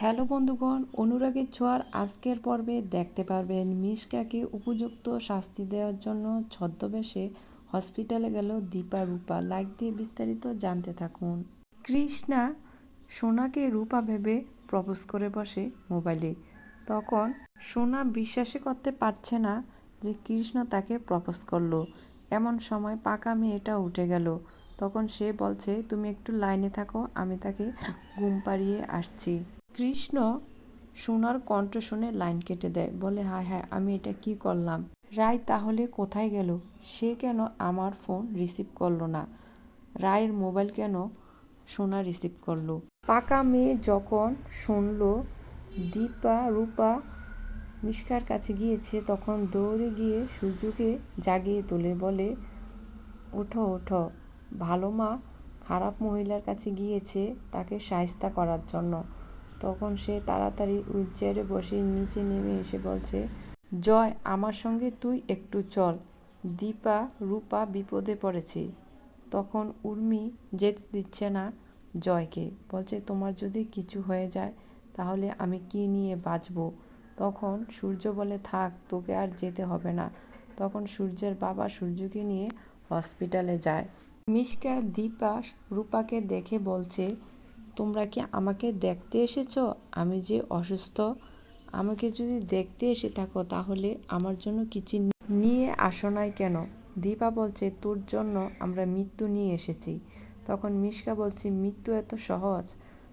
Hello বন্ধুগণ, অনুরাগের ছোঁয়ার আজকের পর্বে দেখতে পারবেন মিশকাকে উপযুক্ত শাস্তি দেওয়ার জন্য ছদ্মবেশে হসপিটালে গেল দীপা রূপা। লাইক দিয়ে বিস্তারিত জানতে থাকুন। কৃষ্ণা সোনাকে রূপা ভেবে প্রপোজ করে বসে মোবাইলে। তখন সোনা বিশ্বাসই করতে পারছে না যে কৃষ্ণ তাকে প্রপোজ করল। এমন সময় পাকা মেয়েটা উঠে গেল। তখন সে বলছে, তুমি একটু লাইনে থাকো, আমি তাকে ঘুম পাড়িয়ে আসছি। কৃষ্ণ সোনার কণ্ঠ শুনে লাইন কেটে দেয়, বলে, হায় হায়, আমি এটা কি করলাম? রায় তাহলে কোথায় গেল? সে কেন আমার ফোন রিসিভ করল না? রায়ের মোবাইল কেন সোনা রিসিভ করল? পাকা মেয়ে যখন শুনলো, দীপা রূপা মিশকার কাছে গিয়েছে, তখন দৌড়ে গিয়ে সূর্যকে জাগিয়ে তোলে, বলে, ওঠো ওঠো। ভালো মা খারাপ মহিলার কাছে গিয়েছে তাকে সাহিস্তা করার জন্য। তখন সে তাড়াতাড়ি হুইলচেয়ারে বসে নিচে নেমে এসে বলছে, জয়, আমার সঙ্গে তুই একটু চল। দীপা, রূপা বিপদে পড়েছে তখন উর্মি যেতে দিচ্ছে না জয়কে। বলছে, তোমার যদি কিছু হয়ে যায়, তাহলে আমি কি নিয়ে বাঁচব তখন সূর্য বলে, থাক, তোকে আর যেতে হবে না তখন সূর্যের বাবা সূর্যকে নিয়ে হসপিটালে যায়। মিশকা, দীপা, রূপাকে দেখে বলছে তোমরা কি আমাকে দেখতে এসেছ? আমি যে অসুস্থ, আমাকে যদি দেখতে এসে থাকো তাহলে আমার জন্য কিছু নিয়ে আসো নাই কেন? দীপা বলছে, তোর জন্য আমরা মৃত্যু নিয়ে এসেছি। তখন মিশকা বলছে, মৃত্যু এত সহজ,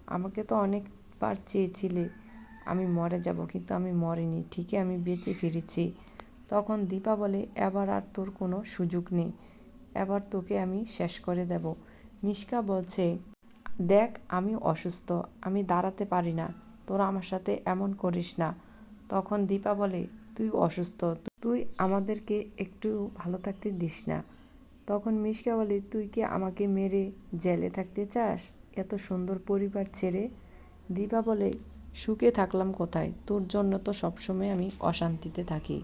আমাকে তো অনেকবার চেয়েছিলে, আমি মরে যাব, কিন্তু আমি মরিনি, ঠিকই আমি বেঁচে ফিরেছি। তখন দীপা বলে, এবার আর তোর কোনো সুযোগ নেই, এবার তোকে আমি শেষ করে দেব। মিশকা বলছে দেখ, আমি অসুস্থ, আমি দাঁড়াতে পারি না, তোরা আমার সাথে এমন করিস না। তখন দীপা বলে, তুই অসুস্থ, তুই আমাদেরকে একটু ভালো থাকতে দিস না। তখন মিশকা বলে, তুই কি আমাকে মেরে জেলে থাকতে চাস? এত সুন্দর পরিবার ছেড়ে? দীপা বলে, সুখে থাকলাম কোথায়? তোর জন্য তো সবসময় আমি অশান্তিতে থাকি।